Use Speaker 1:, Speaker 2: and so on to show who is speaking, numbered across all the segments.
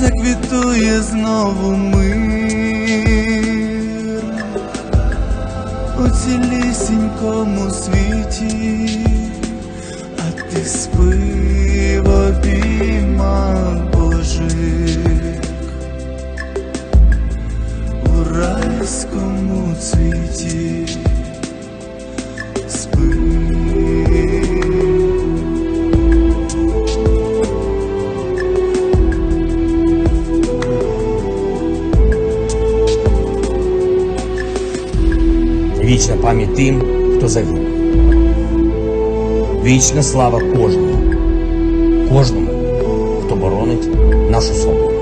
Speaker 1: Заквітує знову мир у цілісінькому світі, а ти спи в обіймах Божих у райському цвіті.
Speaker 2: Пам'ять тим, хто загинув. Вічна слава кожному, кожному, хто боронить нашу свободу.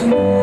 Speaker 3: Jesus.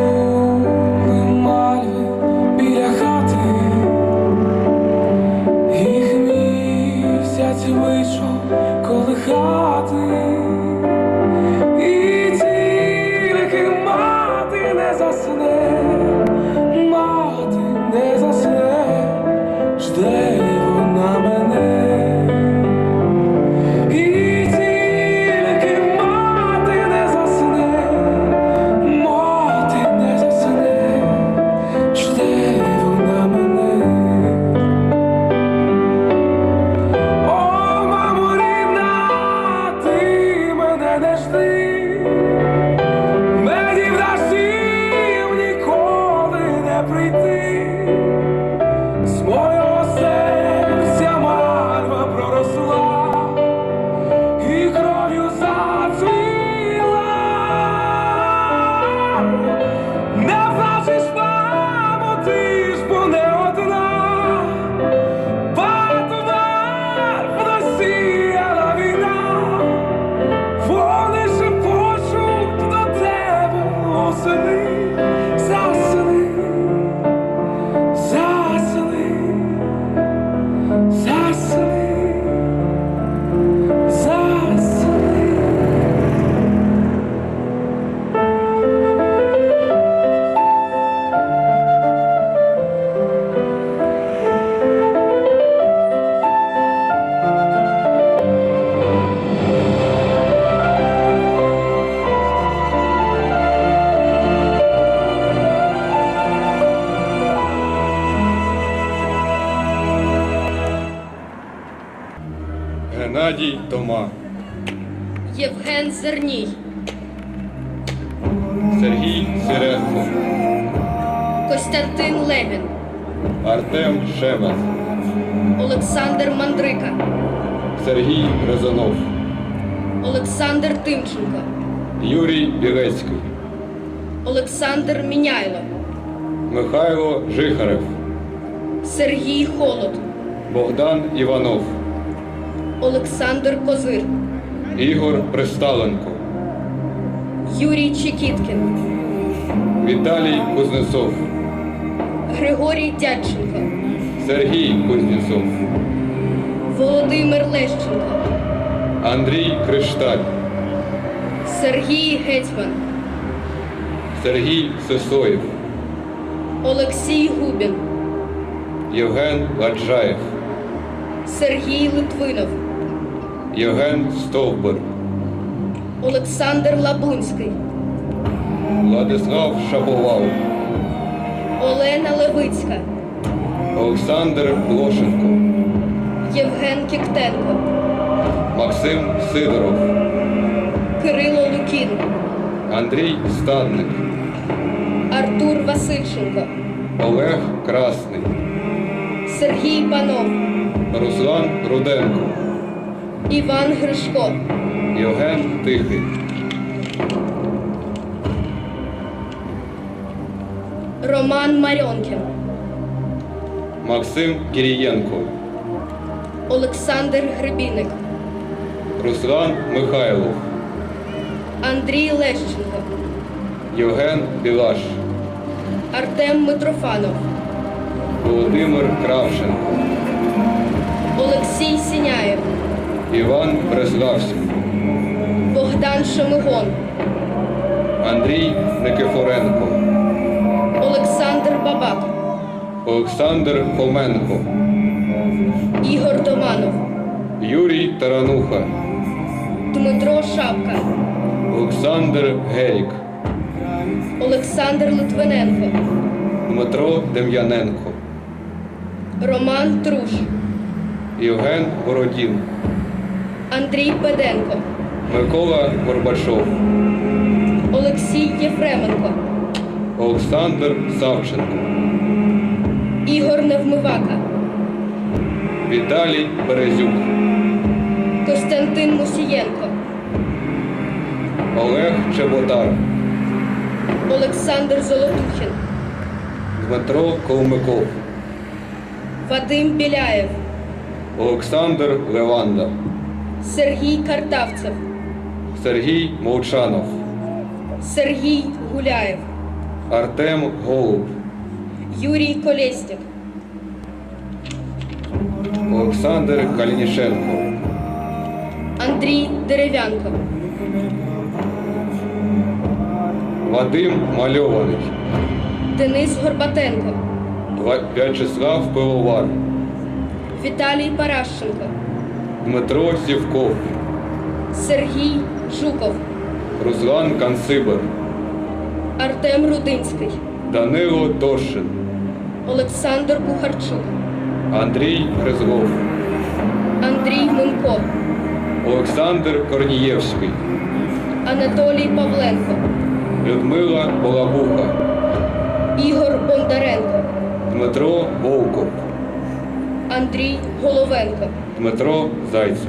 Speaker 3: Тома,
Speaker 4: Євген Зерній,
Speaker 3: Сергій Сиренко,
Speaker 4: Костянтин Левін,
Speaker 3: Артем Шемет,
Speaker 4: Олександр Мандрика,
Speaker 3: Сергій Резанов,
Speaker 4: Олександр Тимченко,
Speaker 3: Юрій Білецький,
Speaker 4: Олександр Міняйло,
Speaker 3: Михайло Жихарев,
Speaker 4: Сергій Холод,
Speaker 3: Богдан Іванов,
Speaker 4: Олександр Козир,
Speaker 3: Ігор Присталенко,
Speaker 4: Юрій Чекіткін,
Speaker 3: Віталій Кузнецов,
Speaker 4: Григорій Дядченко,
Speaker 3: Сергій Кузнєцов,
Speaker 4: Володимир Лещенко,
Speaker 3: Андрій Кришталь,
Speaker 4: Сергій Гетьман,
Speaker 3: Сергій Сисоєв,
Speaker 4: Олексій Губін,
Speaker 3: Євген Ладжаєв,
Speaker 4: Сергій Литвинов,
Speaker 3: Євген Стовбур,
Speaker 4: Олександр Лабунський,
Speaker 3: Владислав Шаповал,
Speaker 4: Олена Левицька,
Speaker 3: Олександр Блошенко,
Speaker 4: Євген Кіктенко,
Speaker 3: Максим Сидоров,
Speaker 4: Кирило Лукін,
Speaker 3: Андрій Стадник,
Speaker 4: Артур Васильченко,
Speaker 3: Олег Красний,
Speaker 4: Сергій Панов,
Speaker 3: Руслан Руденко,
Speaker 4: Іван Гришко,
Speaker 3: Євген Тихий,
Speaker 4: Роман Марьонкін,
Speaker 3: Максим Кірієнко,
Speaker 4: Олександр Гребіник,
Speaker 5: Руслан Михайлов,
Speaker 4: Андрій Лещенко,
Speaker 5: Євген Білаш,
Speaker 4: Артем Митрофанов,
Speaker 5: Володимир Кравченко,
Speaker 4: Олексій Сіняєв,
Speaker 5: Іван Бреславський,
Speaker 4: Богдан Шемигон,
Speaker 5: Андрій Никифоренко,
Speaker 4: Олександр Бабак,
Speaker 5: Олександр Хоменко,
Speaker 4: Ігор Доманов,
Speaker 5: Юрій Тарануха,
Speaker 4: Дмитро Шапка,
Speaker 5: Олександр Герік,
Speaker 4: Олександр Литвиненко,
Speaker 5: Дмитро Дем'яненко,
Speaker 4: Роман Труш,
Speaker 5: Євген Бородін,
Speaker 4: Андрій Педенко,
Speaker 5: Микола Горбачов,
Speaker 4: Олексій Єфременко,
Speaker 5: Олександр Савченко,
Speaker 4: Ігор Невмивака,
Speaker 5: Віталій Березюк,
Speaker 4: Костянтин Мусієнко,
Speaker 5: Олег Чеботар,
Speaker 4: Олександр Золотухін,
Speaker 5: Дмитро Колмиков,
Speaker 4: Вадим Біляєв,
Speaker 5: Олександр Леванда,
Speaker 4: Сергій Картавцев,
Speaker 5: Сергій Молчанов,
Speaker 4: Сергій Гуляєв,
Speaker 5: Артем Голуб,
Speaker 4: Юрій Колєснік,
Speaker 5: Олександр Калінішенко,
Speaker 4: Андрій Дерев'янко,
Speaker 5: Вадим Мальований,
Speaker 4: Денис Горбатенко,
Speaker 5: Ва- В'ячеслав Пивовар,
Speaker 4: Віталій Паращенко,
Speaker 5: Дмитро Сівков,
Speaker 4: Сергій Жуков,
Speaker 5: Руслан Кансибер,
Speaker 4: Артем Рудинський,
Speaker 5: Данило Торшин,
Speaker 4: Олександр Кухарчук,
Speaker 5: Андрій Гризлов,
Speaker 4: Андрій Мунко,
Speaker 5: Олександр Корнієвський,
Speaker 4: Анатолій Павленко,
Speaker 5: Людмила Балабуха,
Speaker 4: Ігор Бондаренко,
Speaker 5: Дмитро Волков,
Speaker 4: Андрій Головенко,
Speaker 5: Дмитро Зайцев.